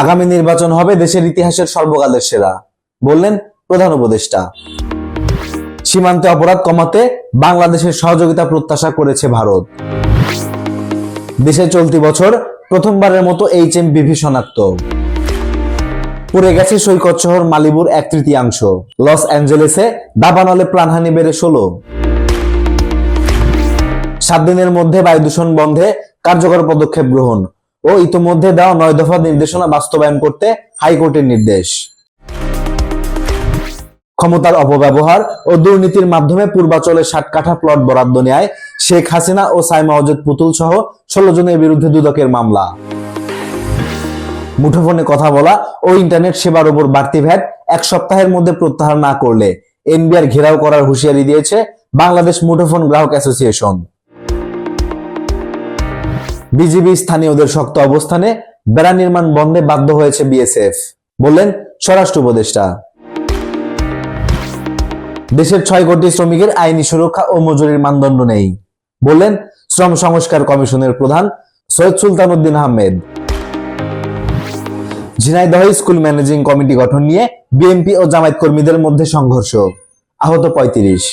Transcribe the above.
আগামী নির্বাচন হবে দেশের ইতিহাসের সর্বকালের সেরা, বললেন প্রধান উপদেষ্টা। সীমান্তে অপরাধ কমাতে বাংলাদেশের সহযোগিতা প্রত্যাশা করেছে ভারত। দেশে চলতি বছর প্রথমবারের মতো এইচ এম বিভি পুড়ে গেছে সৈকত শহর মালিবুর এক তৃতীয়াংশ। লস অ্যাঞ্জেলেসে দাবানলে প্রাণহানি বেড়ে ষোলো। সাত দিনের মধ্যে বায়ু দূষণ বন্ধে কার্যকর পদক্ষেপ গ্রহণ। ও ইতোমধ্যে দেওয়া নয় দফা নির্দেশনা বাস্তবায়ন করতে হাইকোর্টের নির্দেশ। ক্ষমতার অপব্যবহার ও দুর্নীতির মাধ্যমে পূর্বাচলে ষাট কাঠা প্লট বরাদ্দ নেয় শেখ হাসিনা ও সাইমা অজেদ পুতুল সহ ষোলো জনের বিরুদ্ধে দুদকের মামলা। মুঠোফোনে কথা বলা ও ইন্টারনেট সেবার উপর বাড়তি ভ্যাট এক সপ্তাহের মধ্যে প্রত্যাহার না করলে এনবিআর ঘেরাও করার হুঁশিয়ারি দিয়েছে বাংলাদেশ মুঠোফোন গ্রাহক অ্যাসোসিয়েশন। বিজিবি স্থানীয়দের শক্ত অবস্থানে বেড়া নির্মাণ বন্ধে বাধ্য হয়েছে বিএসএফ। বললেন স্বরাষ্ট্র উপদেষ্টা। দেশের ছয় কোটি শ্রমিকের আইনি সুরক্ষা ও মজুরির মানদণ্ড নেই। বললেন শ্রম সংস্কার কমিশনের প্রধান Syed Sultan Uddin Ahmed. Jhenaidah school managing committee গঠন নিয়ে বিএনপি ও জামায়াত কর্মীদের মধ্যে সংঘর্ষ। আহত পঁয়ত্রিশ।